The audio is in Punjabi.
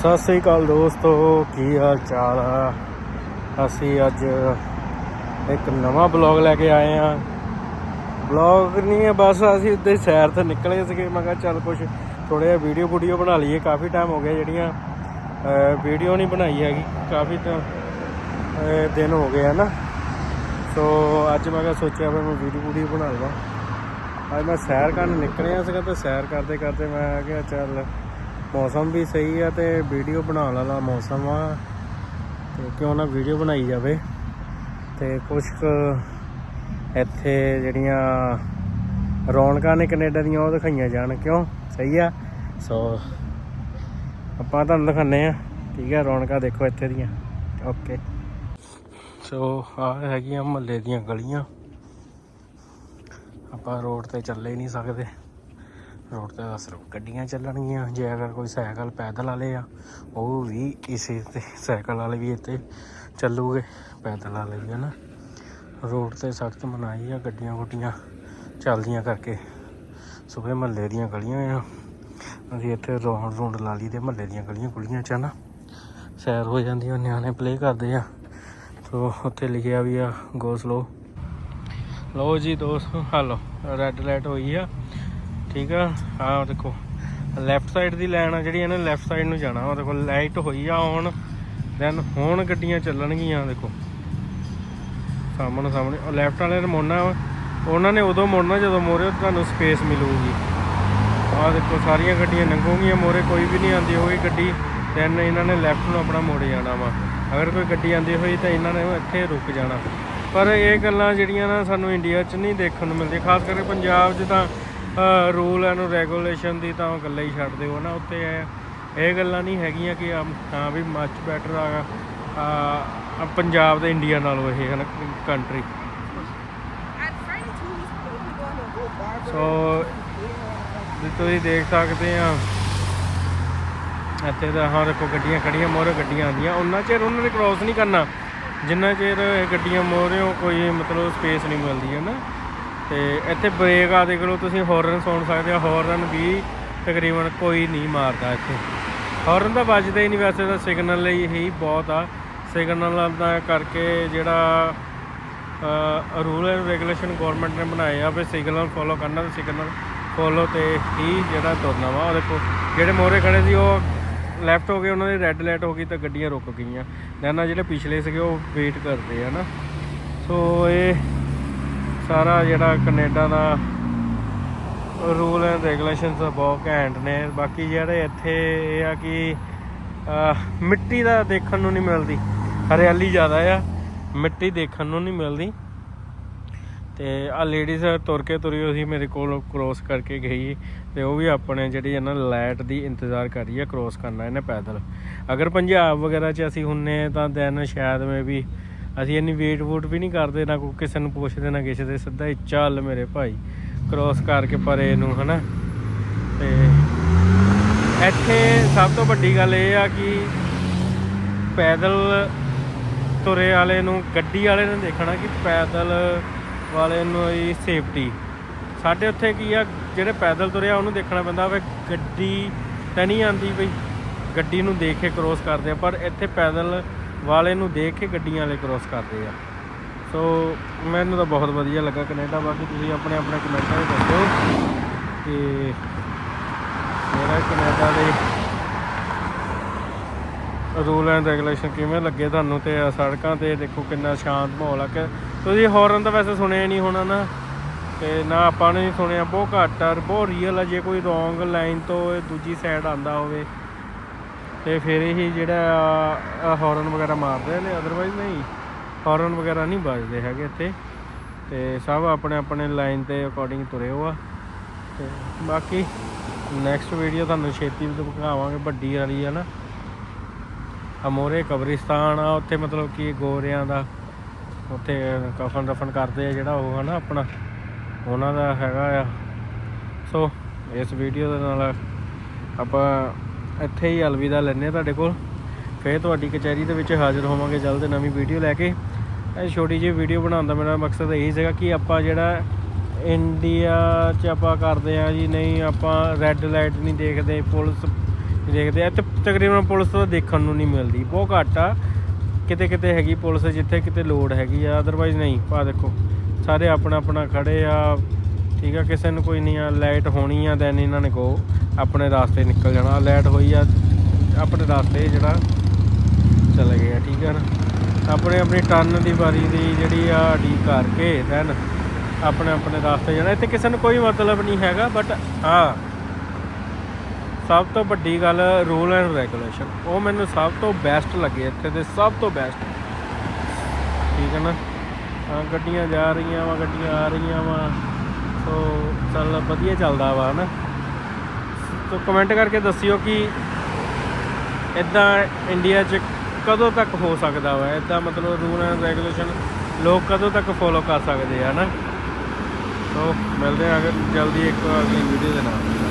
ਸਤਿ ਸ੍ਰੀ ਅਕਾਲ ਦੋਸਤੋ, ਕੀ ਹਾਲ ਚਾਲ ਆ? ਅਸੀਂ ਅੱਜ ਇੱਕ ਨਵਾਂ ਬਲੌਗ ਲੈ ਕੇ ਆਏ ਆ। ਬਲੌਗ ਨਹੀਂ ਹੈ ਬਸ ਅਸੀਂ ਉੱਤੇ ਸੈਰ ਤੇ ਨਿਕਲੇ ਸੀਗੇ। ਮੈਂ ਕਿਹਾ ਚੱਲ ਕੁਝ ਥੋੜਾ ਜਿਹਾ ਵੀਡੀਓ ਵੀਡੀਓ ਬਣਾ ਲਈਏ। ਕਾਫੀ ਟਾਈਮ ਹੋ ਗਿਆ ਜਿਹੜੀਆਂ ਵੀਡੀਓ ਨਹੀਂ ਬਣਾਈ ਹੈਗੀ। ਕਾਫੀ ਤਾਂ ਦਿਨ ਹੋ ਗਏ ਆ ਨਾ। ਸੋ ਅੱਜ ਮੈਂ ਕਿਹਾ ਸੋਚਿਆ ਵੀ ਮੈਂ ਵੀਡੀਓ ਵੀਡੀਓ ਬਣਾ ਲਵਾਂ। ਅੱਜ ਮੈਂ ਸੈਰ ਕਰਨ ਨਿਕਲਿਆ ਸੀਗਾ ਤੇ ਸੈਰ ਕਰਦੇ ਕਰਦੇ ਮੈਂ ਕਿਹਾ ਚੱਲ ਮੌਸਮ ਵੀ ਸਹੀ ਆ ਤੇ ਵੀਡੀਓ ਬਣਾਉਣ ਵਾਲਾ ਮੌਸਮ ਆ। ਤੇ ਕਿਉਂ ਨਾ ਵੀਡੀਓ ਬਣਾਈ ਜਾਵੇ। ਤੇ ਕੁਝ ਕੁ ਇੱਥੇ ਜਿਹੜੀਆਂ ਰੌਣਕਾਂ ਨੇ ਕੈਨੇਡਾ ਦੀਆਂ, ਉਹ ਦਿਖਾਈਆਂ ਜਾਣ। ਕਿਉਂ? ਸਹੀ ਆ। ਸੋ ਆਪਾਂ ਤੁਹਾਨੂੰ ਦਿਖਾਉਂਦੇ ਆ ਠੀਕ ਆ, ਰੌਣਕਾਂ ਦੇਖੋ ਇੱਥੇ ਦੀਆਂ। ਓਕੇ ਸੋ ਆ ਹੈਗੀਆਂ ਮਹੱਲੇ ਦੀਆਂ ਗਲੀਆਂ। ਆਪਾਂ ਰੋਡ ਤੇ ਚੱਲੇ ਹੀ ਨਹੀਂ ਸਕਦੇ। ਰੋਡ ਤੇ ਤਾਂ ਸਿਰਫ ਗੱਡੀਆਂ ਚੱਲਣਗੀਆਂ, ਜੇ ਅਗਰ ਕੋਈ ਸਾਈਕਲ ਪੈਦਲ ਵਾਲੇ ਆ, ਉਹ ਵੀ ਇਸੇ ਤੇ, ਸਾਈਕਲ ਵਾਲੇ ਵੀ ਇੱਥੇ ਚੱਲੂਗੇ, ਪੈਦਲ ਵਾਲੇ ਵੀ, ਹਨਾ? ਰੋਡ ਤੇ ਸਖਤ ਮਨਾਈ ਆ, ਗੱਡੀਆਂ ਗੁੱਡੀਆਂ ਚੱਲਦੀਆਂ ਕਰਕੇ ਸੁਬੇ ਮਹੱਲੇ ਦੀਆਂ ਗਲੀਆਂ ਆ। ਅਸੀਂ ਇੱਥੇ ਰੌਣ ਰੌਂਡ ਲਾ ਲਈ ਤੇ ਮਹੱਲੇ ਦੀਆਂ ਗਲੀਆਂ ਗੁਲੀਆਂ ਚ ਨਾ ਸੈਰ ਹੋ ਜਾਂਦੀ ਆ, ਨਿਆਣੇ ਪਲੇ ਕਰਦੇ ਆ। ਸੋ ਉੱਥੇ ਲਿਖਿਆ ਵੀ ਆ ਗੋ ਸਲੋ ਲਓ ਜੀ ਦੋਸਤੋ ਹਲੋ ਰੈੱਡ ਲਾਈਟ ਹੋਈ ਆ। ਠੀਕ ਆ? ਆਹ ਦੇਖੋ ਲੈਫਟ ਸਾਈਡ ਦੀ ਲਾਈਨ ਆ ਜਿਹੜੀ ਇਹਨੇ ਲੈਫਟ ਸਾਈਡ ਨੂੰ ਜਾਣਾ। ਉਹ ਦੇਖੋ ਲਾਈਟ ਹੋਈ ਆ ਹੁਣ ਦੈਨ ਹੁਣ ਗੱਡੀਆਂ ਚੱਲਣਗੀਆਂ, ਦੇਖੋ। ਸਾਹਮਣੇ ਸਾਹਮਣੇ। ਉਹ ਲੈਫਟ ਵਾਲੇ ਨੇ ਮੁੜਨਾ ਵਾ। ਉਹਨਾਂ ਨੇ ਉਦੋਂ ਮੁੜਨਾ ਜਦੋਂ ਮੋਰੇ ਤੁਹਾਨੂੰ ਸਪੇਸ ਮਿਲੂਗੀ। ਆਹ ਦੇਖੋ, ਸਾਰੀਆਂ ਗੱਡੀਆਂ ਲੰਘੂਗੀਆਂ ਮੋਰੇ, ਕੋਈ ਵੀ ਨਹੀਂ ਆਉਂਦੀ ਹੋਈ ਗੱਡੀ ਦੈਨ ਇਹਨਾਂ ਨੇ ਲੈਫਟ ਨੂੰ ਆਪਣਾ ਮੋੜ ਜਾਣਾ ਵਾ। ਅਗਰ ਕੋਈ ਗੱਡੀ ਆਉਂਦੀ ਹੋਈ ਤਾਂ ਇਹਨਾਂ ਨੇ ਇੱਥੇ ਰੁਕ ਜਾਣਾ। ਪਰ ਇਹ ਗੱਲਾਂ ਜਿਹੜੀਆਂ ਨਾ ਸਾਨੂੰ ਇੰਡੀਆ 'ਚ ਨਹੀਂ ਦੇਖਣ ਨੂੰ ਮਿਲਦੀਆਂ, ਖਾਸ ਕਰਕੇ ਪੰਜਾਬ 'ਚ ਤਾਂ ਰੂਲ ਐਂਡ ਰੈਗੂਲੇਸ਼ਨ ਦੀ ਤਾਂ ਉਹ ਗੱਲਾਂ ਹੀ ਛੱਡ ਦਿਓ ਨਾ ਉੱਤੇ ਇਹ ਇਹ ਗੱਲਾਂ ਨਹੀਂ ਹੈਗੀਆਂ ਕਿ ਹਾਂ ਵੀ ਮੱਚ ਬੈਟਰ ਆ ਆ ਪੰਜਾਬ ਤੇ ਇੰਡੀਆ ਨਾਲੋਂ ਇਹ ਕੰਟਰੀ. ਸੋ ਤੁਸੀਂ ਦੇਖ ਸਕਦੇ ਆ ਇੱਥੇ ਤਾਂ ਹਾਂ ਦੇਖੋ ਗੱਡੀਆਂ ਖੜੀਆਂ ਮੋਰੇ ਗੱਡੀਆਂ ਆਉਂਦੀਆਂ। ਉਹਨਾਂ ਚਿਰ ਉਹਨਾਂ ਨੇ ਕ੍ਰਾਸ ਨਹੀਂ ਕਰਨਾ। ਜਿੰਨਾ ਚਿਰ ਇਹ ਗੱਡੀਆਂ ਮੋਰਿਓ ਕੋਈ ਮਤਲਬ ਸਪੇਸ ਨਹੀਂ ਮਿਲਦੀ ਹੈ ਨਾ ਤੇ ਇੱਥੇ ਬ੍ਰੇਕ ਆ, ਦੇਖ ਲਓ ਤੁਸੀਂ ਹਾਰਨ ਸੁਣ ਸਕਦੇ ਹੋ ਹਾਰਨ ਵੀ ਤਕਰੀਬਨ ਕੋਈ ਨਹੀਂ ਮਾਰਦਾ ਇੱਥੇ। ਹਾਰਨ ਤਾਂ ਵੱਜਦਾ ਹੀ ਨਹੀਂ ਵੈਸੇ ਤਾਂ ਸਿਗਨਲ ਲਈ ਹੀ ਬਹੁਤ ਆ। ਸਿਗਨਲ ਦਾ ਕਰਕੇ ਜਿਹੜਾ ਰੂਲ ਐਂਡ ਰੈਗੂਲੇਸ਼ਨ ਗਵਰਨਮੈਂਟ ਨੇ ਬਣਾਏ ਆ ਵੀ ਸਿਗਨਲ ਫੋਲੋ ਕਰਨਾ ਤੇ ਸਿਗਨਲ ਫੋਲੋ ਤੇ ਹੀ ਜਿਹੜਾ ਤੁਰਨਾ ਵਾ। ਉਹ ਦੇਖੋ, ਜਿਹੜੇ ਮੋਰੇ ਖੜੇ ਸੀ ਉਹ ਲੈਫਟ ਹੋ ਗਏ, ਉਹਨਾਂ ਦੀ ਰੈੱਡ ਲਾਈਟ ਹੋ ਗਈ ਤਾਂ ਗੱਡੀਆਂ ਰੁਕ ਗਈਆਂ। ਦੈਨ ਜਿਹੜੇ ਪਿਛਲੇ ਸੀਗੇ ਉਹ ਵੇਟ ਕਰਦੇ ਆ ਨਾ। ਸੋ ਇਹ ਸਾਰਾ ਜਿਹੜਾ ਕੈਨੇਡਾ ਦਾ ਰੂਲ ਐਂਡ ਰੈਗੂਲੇਸ਼ਨਸ ਬਹੁਤ ਘੈਂਟ ਨੇ। ਬਾਕੀ ਜਿਹੜੇ ਇੱਥੇ ਇਹ ਆ ਕਿ ਮਿੱਟੀ ਦਾ ਦੇਖਣ ਨੂੰ ਨਹੀਂ ਮਿਲਦੀ। ਹਰਿਆਲੀ ਜ਼ਿਆਦਾ ਆ, ਮਿੱਟੀ ਦੇਖਣ ਨੂੰ ਨਹੀਂ ਮਿਲਦੀ। ਤੇ ਆ ਲੇਡੀਜ਼ ਤੁਰ ਕੇ ਤੁਰੀ ਹੋਈ ਸੀ ਮੇਰੇ ਕੋਲ ਕ੍ਰੋਸ ਕਰਕੇ ਗਈ। ਤੇ ਉਹ ਵੀ ਆਪਣੇ ਜਿਹੜੀ ਇਹਨਾਂ ਲਾਈਟ ਦੀ ਇੰਤਜ਼ਾਰ ਕਰ ਰਹੀ ਹੈ ਕ੍ਰੋਸ ਕਰਨਾ ਇਹਨੇ ਪੈਦਲ। ਅਗਰ ਪੰਜਾਬ ਵਗੈਰਾ 'ਚ ਅਸੀਂ ਹੁੰਨੇ ਤਾਂ ਦੈਨ ਸ਼ਾਇਦ ਮੇ ਵੀ ਅਸੀਂ ਇੰਨੀ ਵੇਟ ਵੂਟ ਵੀ ਨਹੀਂ ਕਰਦੇ, ਨਾ ਕੋਈ ਕਿਸੇ ਨੂੰ ਪੁੱਛਦੇ, ਨਾ ਕਿਸੇ ਦੇ ਸਿੱਧਾ ਹੀ ਚੱਲ ਮੇਰੇ ਭਾਈ। ਕ੍ਰੋਸ ਕਰਕੇ ਪਰੇ ਨੂੰ, ਹਨਾ? ਤੇ ਇੱਥੇ ਸਭ ਤੋਂ ਵੱਡੀ ਗੱਲ ਇਹ ਆ ਕਿ ਪੈਦਲ ਤੁਰੇ ਵਾਲੇ ਨੂੰ, ਗੱਡੀ ਵਾਲੇ ਨੂੰ ਦੇਖਣਾ ਕਿ ਪੈਦਲ ਵਾਲੇ ਨੂੰ ਹੀ ਸੇਫਟੀ ਸਾਡੇ ਉੱਥੇ ਕੀ ਆ, ਜਿਹੜੇ ਪੈਦਲ ਤੁਰਿਆ ਉਹਨੂੰ ਦੇਖਣਾ ਪੈਂਦਾ ਵੇ, ਗੱਡੀ ਤਾਂ ਨਹੀਂ ਆਂਦੀ ਬਈ। ਗੱਡੀ ਨੂੰ ਦੇਖ ਕੇ ਕ੍ਰੋਸ ਕਰਦੇ ਆ, ਪਰ ਇੱਥੇ ਪੈਦਲ ਵਾਲੇ ਨੂੰ ਦੇਖ ਕੇ ਗੱਡੀਆਂ ਵਾਲੇ ਕ੍ਰੋਸ ਕਰਦੇ ਆ। ਸੋ ਮੈਨੂੰ ਤਾਂ ਬਹੁਤ ਵਧੀਆ ਲੱਗਾ ਕੈਨੇਡਾ। ਬਾਕੀ ਤੁਸੀਂ ਆਪਣੇ ਆਪਣੇ ਕਮੈਂਟਾਂ ਵਿੱਚ ਦੱਸੋ ਕਿ ਮੇਰਾ ਕੈਨੇਡਾ ਦੇ ਰੂਲ ਐਂਡ ਰੈਗੂਲੇਸ਼ਨ ਕਿਵੇਂ ਲੱਗੇ ਤੁਹਾਨੂੰ ਤੇ ਸੜਕਾਂ ਤੇ ਦੇਖੋ ਕਿੰਨਾ ਸ਼ਾਂਤ ਮਾਹੌਲ ਆ। ਕਿ ਤੁਸੀਂ ਹੌਰਨ ਤਾਂ ਵੈਸੇ ਸੁਣਿਆ ਨਹੀਂ ਹੋਣਾ ਨਾ। ਤੇ ਨਾ ਆਪਾਂ ਨੇ ਨਹੀਂ ਸੁਣਿਆ, ਬਹੁਤ ਘੱਟ ਆ ਬਹੁਤ ਰੀਅਲ ਆ। ਜੇ ਕੋਈ ਰੋਂਗ ਲਾਈਨ ਤੋਂ ਦੂਜੀ ਸਾਈਡ ਆਂਦਾ ਹੋਵੇ ਤੇ ਫਿਰ ਹੀ ਜਿਹੜਾ ਹੌਰਨ ਵਗੈਰਾ ਮਾਰਦੇ ਨੇ ਅਦਰਵਾਈਜ਼ ਨਹੀਂ। ਹੌਰਨ ਵਗੈਰਾ ਨਹੀਂ ਵੱਜਦੇ ਹੈਗੇ ਇੱਥੇ। ਤੇ ਸਭ ਆਪਣੇ ਆਪਣੇ ਲਾਈਨ ਤੇ ਅਕੋਰਡਿੰਗ ਤੁਰੇ ਹੋ ਆ। ਤੇ ਬਾਕੀ ਨੈਕਸਟ ਵੀਡੀਓ ਤੁਹਾਨੂੰ ਛੇਤੀ ਦਿਖਾਵਾਂਗੇ, ਵੱਡੀ ਵਾਲੀ ਆ ਨਾ। ਅਮੋਰੇ ਕਬਰਿਸਤਾਨ ਆ, ਉੱਥੇ ਮਤਲਬ ਕਿ ਗੋਰਿਆਂ ਦਾ ਉੱਥੇ ਕਫਨ ਰਫਨ ਕਰਦੇ ਆ ਜਿਹੜਾ ਉਹ ਹਨਾ ਆਪਣਾ। ਉਹਨਾਂ ਦਾ ਹੈਗਾ ਆ। ਸੋ ਇਸ ਵੀਡੀਓ ਦੇ ਨਾਲ ਆਪਾਂ ਇੱਥੇ ਹੀ ਅਲਵਿਦਾ ਲੈਣੇ ਆ ਤੁਹਾਡੇ ਕੋਲ। ਫੇਰ ਤੁਹਾਡੀ ਕਚਹਿਰੀ ਦੇ ਵਿੱਚ ਹਾਜ਼ਰ ਹੋਵਾਂਗੇ ਜਲਦ ਨਵੀਂ ਵੀਡੀਓ ਲੈ ਕੇ। ਇਹ ਛੋਟੀ ਜਿਹੀ ਵੀਡੀਓ ਬਣਾਉਣ ਦਾ ਮੇਰਾ ਮਕਸਦ ਇਹੀ ਸੀਗਾ ਕਿ ਆਪਾਂ ਜਿਹੜਾ ਇੰਡੀਆ 'ਚ ਆਪਾਂ ਕਰਦੇ ਆ ਜੀ, ਨਹੀਂ ਆਪਾਂ ਰੈੱਡ ਲਾਈਟ ਨਹੀਂ ਦੇਖਦੇ, ਪੁਲਿਸ ਦੇਖਦੇ। ਆ ਇੱਥੇ ਤਕਰੀਬਨ ਪੁਲਿਸ ਤਾਂ ਦੇਖਣ ਨੂੰ ਨਹੀਂ ਮਿਲਦੀ। ਬਹੁਤ ਘੱਟ ਆ। ਕਿਤੇ ਕਿਤੇ ਹੈਗੀ ਪੁਲਿਸ ਜਿੱਥੇ ਕਿਤੇ ਲੋੜ ਹੈਗੀ ਆ। ਅਦਰਵਾਈਜ਼ ਨਹੀਂ। ਆ ਦੇਖੋ, ਸਾਰੇ ਆਪਣਾ ਆਪਣਾ ਖੜੇ ਆ। ਠੀਕ ਆ, ਕਿਸੇ ਨੂੰ ਕੋਈ ਨਹੀਂ ਆ ਲਾਈਟ ਹੋਣੀ ਆ ਦੈਨ ਇਹਨਾਂ ਨੇ ਕੋ ਆਪਣੇ ਰਾਸਤੇ ਨਿਕਲ ਜਾਣਾ। ਲਾਈਟ ਹੋਈ ਆ, ਆਪਣੇ ਰਾਸਤੇ ਜਿਹੜਾ ਚਲੇ ਗਏ ਆ, ਠੀਕ ਆ ਨਾ? ਆਪਣੇ ਆਪਣੀ ਟਰਨ ਦੀ ਵਾਰੀ ਦੀ ਜਿਹੜੀ ਆ ਡੀ ਕਰਕੇ ਦੈਨ ਆਪਣੇ ਆਪਣੇ ਰਾਸਤੇ ਜਾਣਾ। ਇੱਥੇ ਕਿਸੇ ਨੂੰ ਕੋਈ ਮਤਲਬ ਨਹੀਂ ਹੈਗਾ ਬਟ ਹਾਂ, ਸਭ ਤੋਂ ਵੱਡੀ ਗੱਲ ਰੂਲ ਐਂਡ ਰੈਗੂਲੇਸ਼ਨ ਉਹ ਮੈਨੂੰ ਸਭ ਤੋਂ ਬੈਸਟ ਲੱਗੇ ਇੱਥੇ ਦੇ, ਸਭ ਤੋਂ ਬੈਸਟ ਠੀਕ ਹੈ ਨਾ? ਗੱਡੀਆਂ ਜਾ ਰਹੀਆਂ ਵਾ, ਗੱਡੀਆਂ ਆ ਰਹੀਆਂ ਵਾ। ਸੋ ਚੱਲ ਵਧੀਆ ਚੱਲਦਾ ਵਾ ਹਨਾ। ਸੋ ਕਮੈਂਟ ਕਰਕੇ ਦੱਸਿਓ ਕਿ ਇਦਾਂ ਇੰਡੀਆ 'ਚ ਕਦੋਂ ਤੱਕ ਹੋ ਸਕਦਾ ਵਾ? ਇਦਾਂ ਮਤਲਬ ਰੂਲ ਐਂਡ ਰੈਗੂਲੇਸ਼ਨ ਲੋਕ ਕਦੋਂ ਤੱਕ ਫੋਲੋ ਕਰ ਸਕਦੇ ਆ ਨਾ ਸੋ ਮਿਲਦੇ ਆ ਅਗਰ ਜਲਦੀ ਇੱਕ ਅਗਲੀ ਵੀਡੀਓ ਦੇ ਨਾਲ।